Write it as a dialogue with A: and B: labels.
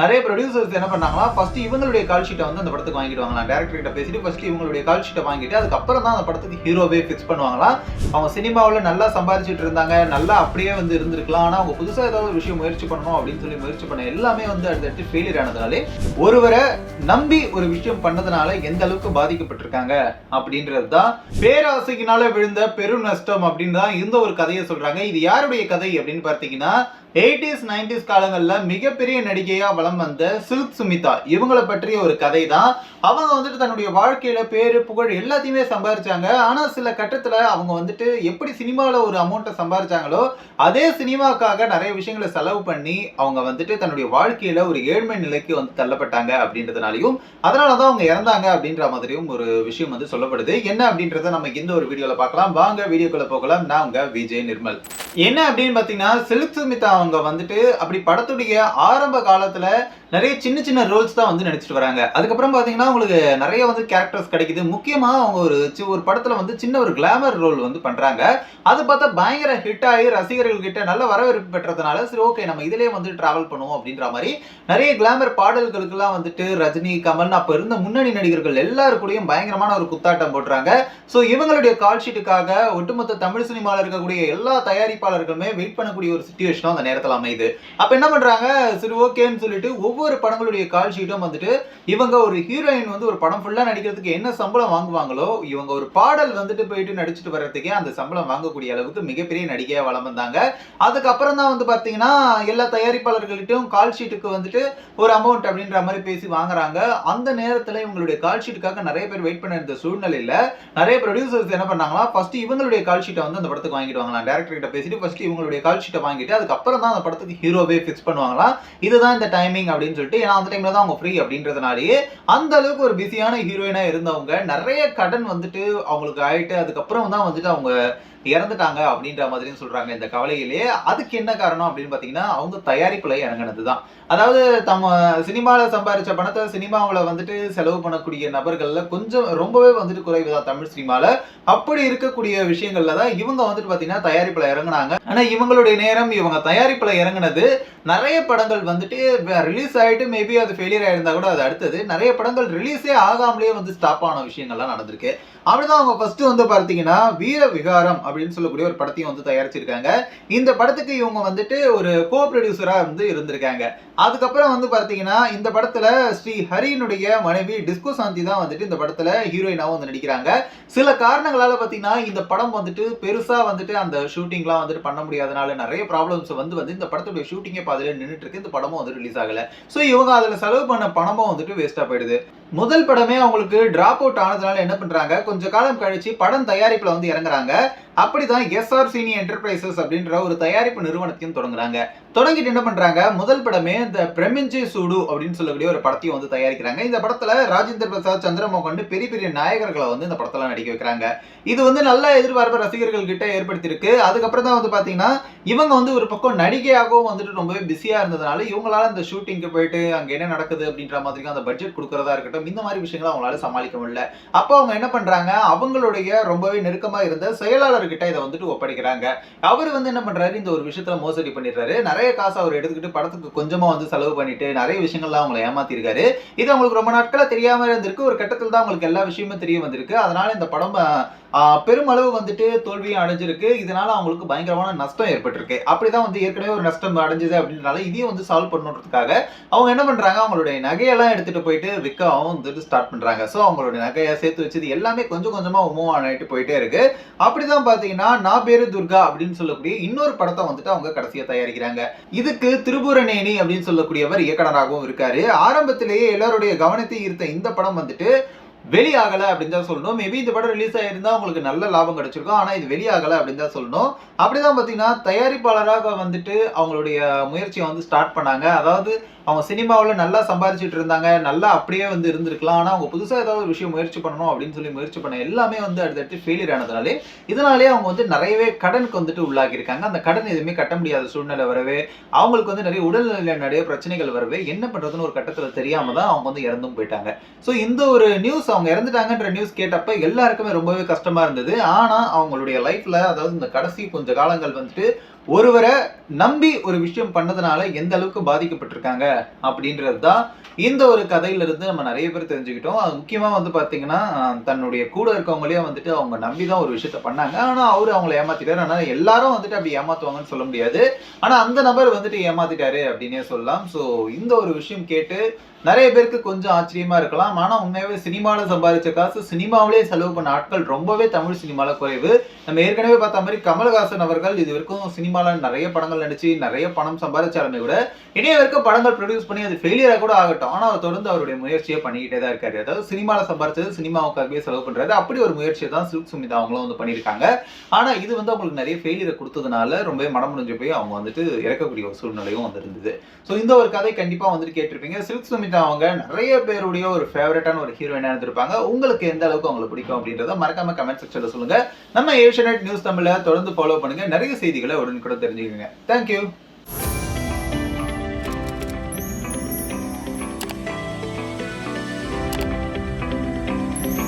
A: நிறைய ப்ரொடியூசர்ஸ் என்ன பண்ணாங்களா ஃபர்ஸ்ட் இவங்களுடைய கால் ஷீட்டை வந்து அந்த படத்துக்கு வாங்கிடுவாங்களாம் டேரக்டர் கிட்ட பேசிட்டு ஃபர்ஸ்ட் இவங்களுடைய கால் ஷீட்டை வாங்கிட்டு அதுக்கப்புறம் தான் அந்த படத்துக்கு ஹீரோவே ஃபிக்ஸ் பண்ணுவாங்களா? அவங்க சினிமாவில் நல்லா சம்பாதிச்சுட்டு இருந்தாங்க நல்லா அப்படியே வந்து இருந்திருக்கலாம். ஆனால் அவங்க புதுசாக ஏதாவது ஒரு விஷயம் முயற்சி பண்ணணும் அப்படின்னு சொல்லி முயற்சி பண்ண எல்லாமே வந்து அடுத்தடுத்து ஃபெயிலியர் ஆனதுனாலே ஒருவரை நம்பி ஒரு விஷயம் பண்ணதுனால எந்த அளவுக்கு பாதிக்கப்பட்டிருக்காங்க அப்படின்றது தான் பேராசைக்கினால விழுந்த பெரும் நஷ்டம் அப்படின்னு தான் இந்த ஒரு கதையை சொல்றாங்க. இது யாருடைய கதை அப்படின்னு பார்த்தீங்கன்னா எயிட்டிஸ் நைன்டிஸ் காலங்களில் மிகப்பெரிய நடிகையாக வலம் வந்த சில்க் சுமிதா. இவங்கள பற்றிய ஒரு கதை தான் அவங்க வந்துட்டு தன்னுடைய வாழ்க்கையில் பேர் புகழ் எல்லாத்தையுமே சம்பாதிச்சாங்க ஆனால் சில கட்டத்தில் அவங்க வந்துட்டு எப்படி சினிமாவில் ஒரு அமௌண்ட்டை சம்பாதிச்சாங்களோ அதே சினிமாக்காக நிறைய விஷயங்களை செலவு பண்ணி அவங்க வந்துட்டு தன்னுடைய வாழ்க்கையில் ஒரு ஏழ்மை நிலைக்கு வந்து தள்ளப்பட்டாங்க அப்படின்றதுனாலையும் அதனாலதான் அவங்க இறந்தாங்க அப்படின்ற மாதிரியும் ஒரு விஷயம் வந்து சொல்லப்படுது. என்ன அப்படின்றத நம்ம இந்த ஒரு வீடியோவில் பார்க்கலாம். வாங்க வீடியோக்குள்ளே போகலாம். நான் உங்கள் விஜய் நிர்மல். என்ன அப்படின்னு பார்த்தீங்கன்னா சில்க் சுமிதா அவங்க வந்துட்டு அப்படி படத்துடைய ஆரம்ப காலத்துல நிறைய சின்ன சின்ன ரோல்ஸ் தான் வந்து நடிச்சிட்டு வராங்க. அதுக்கப்புறம் பாத்தீங்கன்னா உங்களுக்கு நிறைய வந்து கேரக்டர்ஸ் கிடைக்குது. முக்கியமா அவங்க ஒரு ஒரு படத்துல வந்து சின்ன ஒரு கிளாமர் ரோல் வந்து பண்றாங்க. அது பார்த்தா பயங்கர ஹிட் ஆகி ரசிகர்கள் கிட்ட நல்ல வரவேற்பு பெற்றதுனால சரி ஓகே நம்ம இதுலயே வந்து டிராவல் பண்ணுவோம் அப்படின்ற மாதிரி நிறைய கிளாமர் பாடல்களுக்கெல்லாம் வந்துட்டு ரஜினி கமல் அப்ப இருந்த முன்னணி நடிகர்கள் எல்லாருக்கூடையும் பயங்கரமான ஒரு குத்தாட்டம் போடுறாங்க. ஸோ இவங்களுடைய கால்ஷீட்டுக்காக ஒட்டுமொத்த தமிழ் சினிமாவில் இருக்கக்கூடிய எல்லா தயாரிப்பாளர்களுமே வெயிட் பண்ணக்கூடிய ஒரு சுச்சுவேஷனும் அந்த நேரத்தில் அமையுது. அப்போ என்ன பண்ணுறாங்க சரி ஓகேன்னு சொல்லிட்டு ஒவ்வொரு படங்களுடைய கால் ஷீட்டும் வந்துட்டு இவங்க ஒரு ஹீரோயின் வந்து ஒரு படம் ஃபுல்லாக நடிக்கிறதுக்கு என்ன சம்பளம் வாங்குவாங்களோ இவங்க ஒரு பாடல் வந்துட்டு போயிட்டு நடிச்சுட்டு வர்றதுக்கே அந்த சம்பளம் வாங்கக்கூடிய அளவுக்கு மிகப்பெரிய நடிகையாக வளம் வந்தாங்க அதுக்கப்புறம் தான் வந்து பார்த்தீங்கன்னா எல்லா தயாரிப்பாளர்கள்ட்டையும் கால் ஷீட்டுக்கு வந்துட்டு ஒரு அமௌண்ட் அப்படின்ற மாதிரி பேசி வாங்குறாங்க. அந்த நேரத்தில் இவங்களுடைய கால் ஷீட்டுக்காக நிறைய பேர் வெயிட் பண்ண இருந்த சூழ்நிலையில் நிறைய ப்ரொடியூசர்ஸ் என்ன பண்ணாங்களா? ஃபர்ஸ்ட் இவங்களுடைய கால் ஷீட்டை வந்து அந்த படத்துக்கு வாங்கிடுவாங்களாம் டேரக்டர் கிட்ட பேசிட்டு ஃபர்ஸ்ட் இவங்களுடைய கால் ஷீட்டை வாங்கிட்டு அதுக்கப்புறம் தான் அந்த படத்துக்கு ஹீரோவே ஃபிக்ஸ் பண்ணுவாங்களா? இதுதான் இந்த டைமிங் அப்படின்னு சொல்லிட்டு ஏன்னா அந்த டைம்ல தான் அவங்க ஃப்ரீ அப்படின்றதுனாலேயே அந்த அளவுக்கு ஒரு பிஸியான ஹீரோயினா இருந்தவங்க நிறைய கடன் வந்துட்டு அவங்களுக்கு ஆயிட்டு அதுக்கப்புறம் தான் வந்துட்டு அவங்க இறந்துட்டாங்க அப்படின்ற மாதிரியும் சொல்றாங்க இந்த கவலையிலேயே. அதுக்கு என்ன காரணம் அப்படின்னு பாத்தீங்கன்னா அவங்க தயாரிப்புல இறங்கினது தான் அதாவது தம் சினிமாவில் சம்பாதிச்ச பணத்தை சினிமாவில் வந்துட்டு செலவு பண்ணக்கூடிய நபர்கள்ல கொஞ்சம் ரொம்பவே வந்துட்டு குறைவு தான் தமிழ் சினிமாவில் அப்படி இருக்கக்கூடிய விஷயங்கள்ல தான் இவங்க வந்துட்டு பாத்தீங்கன்னா தயாரிப்புல இறங்குனாங்க. ஆனால் இவங்களுடைய நேரம் இவங்க தயார் தயாரிப்பில் இறங்குனது. நிறைய படங்கள் வந்துட்டு ரிலீஸ் ஆகிட்டு மேபி அது ஃபெயிலியர் ஆயிருந்தா கூட அது அடுத்தது. நிறைய படங்கள் ரிலீஸே ஆகாமலே வந்து ஸ்டாப் ஆன விஷயங்கள்லாம் நடந்திருக்கு. அப்படிதான் அவங்க ஃபர்ஸ்ட் வந்து பார்த்தீங்கன்னா வீர விகாரம் அப்படின்னு சொல்லக்கூடிய ஒரு படத்தையும் வந்து தயாரிச்சிருக்காங்க. இந்த படத்துக்கு இவங்க வந்துட்டு ஒரு கோ ப்ரொடியூசராக வந்து இருந்திருக்காங்க. அதுக்கப்புறம் வந்து பார்த்தீங்கன்னா இந்த படத்தில் ஸ்ரீ ஹரியினுடைய மனைவி டிஸ்கோ சாந்தி தான் வந்துட்டு இந்த படத்தில் ஹீரோயினாகவும் வந்து நடிக்கிறாங்க. சில காரணங்களால் பார்த்தீங்கன்னா இந்த படம் வந்துட்டு பெருசாக வந்துட்டு அந்த ஷூட்டிங்லாம் வந்துட்டு பண்ண முடியாதனால நிறைய ப்ராப்ளம்ஸ் வந்து வந்து இந்த படத்துடைய ஷூட்டிங்கே பாதியில நின்றுட்டு இருக்கு. இந்த படமும் வந்து ரிலீஸ் ஆகல. ஸோ இவங்க அதில் செலவு பண்ண பணமும் வந்துட்டு வேஸ்டா போயிடுது. முதல் படமே அவங்களுக்கு டிராப் அவுட் ஆனதுனால என்ன பண்றாங்க? கொஞ்ச காலம் கழிச்சு படம் தயாரிப்புல வந்து இறங்குறாங்க. அப்படிதான் எஸ்ஆர் சீனி என்டர்பிரைசஸ் அப்படின்ற ஒரு தயாரிப்பு நிறுவனத்தையும் தொடங்குறாங்க. தொடங்கிட்டு என்ன பண்றாங்க? முதல் படமே இந்த பிரமிஞ்சே சூடு அப்படின்னு சொல்லக்கூடிய ஒரு படத்தையும் வந்து தயாரிக்கிறாங்க. இந்த படத்துல ராஜேந்திர பிரசாத் சந்திரமோகன் பெரிய பெரிய நாயகர்களை வந்து இந்த படத்துல நடிக்க வைக்கிறாங்க. இது வந்து நல்ல எதிர்பார்ப்பு ரசிகர்கள் கிட்ட ஏற்படுத்தியிருக்கு. அதுக்கப்புறம் தான் வந்து பாத்தீங்கன்னா இவங்க வந்து ஒரு பக்கம் நடிகையாகவும் வந்துட்டு ரொம்பவே பிஸியா இருந்ததுனால இவங்களால இந்த ஷூட்டிங்க்கு போயிட்டு அங்க என்ன நடக்குது அப்படின்ற மாதிரி அந்த பட்ஜெட் கொடுக்கறதா இருக்கட்டும் இந்த மாதிரி விஷயங்களை அவங்களால சமாளிக்க முடியல. அப்போ அவங்க என்ன பண்றாங்க? அவங்களுடைய ரொம்பவே நெருக்கமா இருந்த செயலாளர் அவர்கிட்ட இதை வந்துட்டு ஒப்படைக்கிறாங்க. அவர் வந்து என்ன பண்றாரு? இந்த ஒரு விஷயத்துல மோசடி பண்ணிடுறாரு. நிறைய காசு அவர் எடுத்துக்கிட்டு படத்துக்கு கொஞ்சமா வந்து செலவு பண்ணிட்டு நிறைய விஷயங்கள்லாம் அவங்களை ஏமாத்திருக்காரு. இது அவங்களுக்கு ரொம்ப நாட்களா தெரியாம இருந்திருக்கு. ஒரு கட்டத்தில் தான் அவங்களுக்கு எல்லா விஷயமும் தெரிய வந்திருக்கு. அதனால இந்த படம் பெருமளவு வந்துட்டு தோல்வியும் அடைஞ்சிருக்கு. இதனால அவங்களுக்கு பயங்கரமான நஷ்டம் ஏற்பட்டிருக்கு. அப்படிதான் வந்து ஏற்கனவே ஒரு நஷ்டம் அடைஞ்சது அப்படின்றனால இதையும் வந்து சால்வ் பண்ணுறதுக்காக அவங்க என்ன பண்றாங்க? அவங்களுடைய நகையெல்லாம் எடுத்துட்டு போயிட்டு விற்கவும் வந்துட்டு ஸ்டார்ட் பண்றாங்க. ஸோ அவங்களுடைய நகையை சேர்த்து வச்சது எல்லாமே கொஞ்சம் கொஞ்சமா மூவ் ஆகிட்டு போயிட்டே இருக்கு. அப்படிதான் பாத்தீங்கன்னா நான் பேரு துர்கா அப்படின்னு சொல்லக்கூடிய இன்னொரு படத்தை வந்துட்டு அவங்க கடைசியா தயாரிக்கிறாங்க. இதுக்கு திரிபுரநேனி அப்படின்னு சொல்லக்கூடியவர் இயக்குனராகவும் இருக்காரு. ஆரம்பத்திலேயே எல்லாருடைய கவனத்தை ஈர்த்த இந்த படம் வந்துட்டு வெளியாகல அப்படின்னு தான் சொல்லணும். மேபி இந்த படம் ரிலீஸ் ஆயிருந்தா உங்களுக்கு நல்ல லாபம் கிடைச்சிருக்கும். ஆனா இது வெளியாகல அப்படின்னு தான் சொல்லணும். அப்படிதான் பாத்தீங்கன்னா தயாரிப்பாளராக வந்துட்டு அவங்களுடைய முயற்சியை வந்து ஸ்டார்ட் பண்ணாங்க. அதாவது அவங்க சினிமாவில் நல்லா சம்பாதிச்சுட்டு இருந்தாங்க. நல்லா அப்படியே வந்து இருந்திருக்கலாம். ஆனால் அவங்க புதுசாக ஏதாவது ஒரு விஷயம் முயற்சி பண்ணணும் அப்படின்னு சொல்லி முயற்சி பண்ண எல்லாமே வந்து அடுத்தடுத்து ஃபெயிலியர் ஆனதுனாலே இதனாலே அவங்க வந்து நிறையவே கடனுக்கு வந்துட்டு உள்ளாகியிருக்காங்க. அந்த கடன் எதுவுமே கட்ட முடியாத சூழ்நிலை வரவே அவங்களுக்கு வந்து நிறைய உடல்நிலை நிறைய பிரச்சனைகள் வரவே என்ன பண்ணுறதுன்னு ஒரு கட்டத்தில் தெரியாமல் தான் அவங்க வந்து இறந்தும் போயிட்டாங்க. ஸோ இந்த ஒரு நியூஸ் அவங்க இறந்துட்டாங்கன்ற நியூஸ் கேட்டப்ப எல்லாருக்குமே ரொம்பவே கஷ்டமா இருந்தது. ஆனா அவங்களுடைய லைஃப்ல அதாவது இந்த கடைசி கொஞ்ச காலங்கள் வந்துட்டு ஒருவரை நம்பி ஒரு விஷயம் பண்ணதுனால எந்த அளவுக்கு பாதிக்கப்பட்டிருக்காங்க அப்படின்றது தான் இந்த ஒரு கதையிலிருந்து நம்ம நிறைய பேர் தெரிஞ்சுக்கிட்டோம். அது முக்கியமாக வந்து பார்த்தீங்கன்னா தன்னுடைய கூட இருக்கவங்களே வந்துட்டு அவங்க நம்பி தான் ஒரு விஷயத்த பண்ணாங்க. ஆனால் அவர் அவங்கள ஏமாத்திட்டாரு. ஆனால் எல்லாரும் வந்துட்டு அப்படி ஏமாத்துவாங்கன்னு சொல்ல முடியாது. ஆனால் அந்த நபர் வந்துட்டு ஏமாத்திட்டாரு அப்படின்னே சொல்லலாம். ஸோ இந்த ஒரு விஷயம் கேட்டு நிறைய பேருக்கு கொஞ்சம் ஆச்சரியமா இருக்கலாம். ஆனால் உண்மையாகவே சினிமாவில் சம்பாதிச்ச காசு சினிமாவிலே செலவு பண்ண ஆட்கள் ரொம்பவே தமிழ் சினிமாவில் குறைவு. நம்ம ஏற்கனவே பார்த்த மாதிரி கமல்ஹாசன் அவர்கள் இது வரைக்கும் சினிமா சினிமாவில் நிறைய படங்கள் நடிச்சு நிறைய பணம் சம்பாதிச்சாலுமே கூட இனிய வரைக்கும் படங்கள் ப்ரொடியூஸ் பண்ணி அது ஃபெயிலியரா கூட ஆகட்டும். ஆனால் அவர் தொடர்ந்து அவருடைய முயற்சியை பண்ணிக்கிட்டே தான் இருக்காரு. அதாவது சினிமாவில் சம்பாதிச்சது சினிமாவுக்காகவே செலவு பண்ணுறது அப்படி ஒரு முயற்சியை தான் சில்க் சுமிதா அவங்களும் வந்து பண்ணியிருக்காங்க. ஆனா இது வந்து அவங்களுக்கு நிறைய ஃபெயிலியரை கொடுத்ததுனால ரொம்பவே மனம் முடிஞ்சு போய் அவங்க வந்துட்டு இறக்கக்கூடிய ஒரு சூழ்நிலையும் வந்துருந்தது. ஸோ இந்த ஒரு கதை கண்டிப்பாக வந்துட்டு கேட்டிருப்பீங்க. சில்க் சுமிதா அவங்க நிறைய பேருடைய ஒரு ஃபேவரட்டான ஒரு ஹீரோயினாக இருந்திருப்பாங்க உங்களுக்கு எந்த அளவுக்கு அவங்களை பிடிக்கும் அப்படின்றத மறக்காம கமெண்ட் செக்ஷனில் சொல்லுங்க. நம்ம ஏஷியநெட் நியூஸ் தமிழை தொடர்ந்து ஃபாலோ பண்ணுங்க. நிறைய செய்திகளை உடனுக்குடன் தெரிஞ்சுக்கோங்க. தேங்க்யூ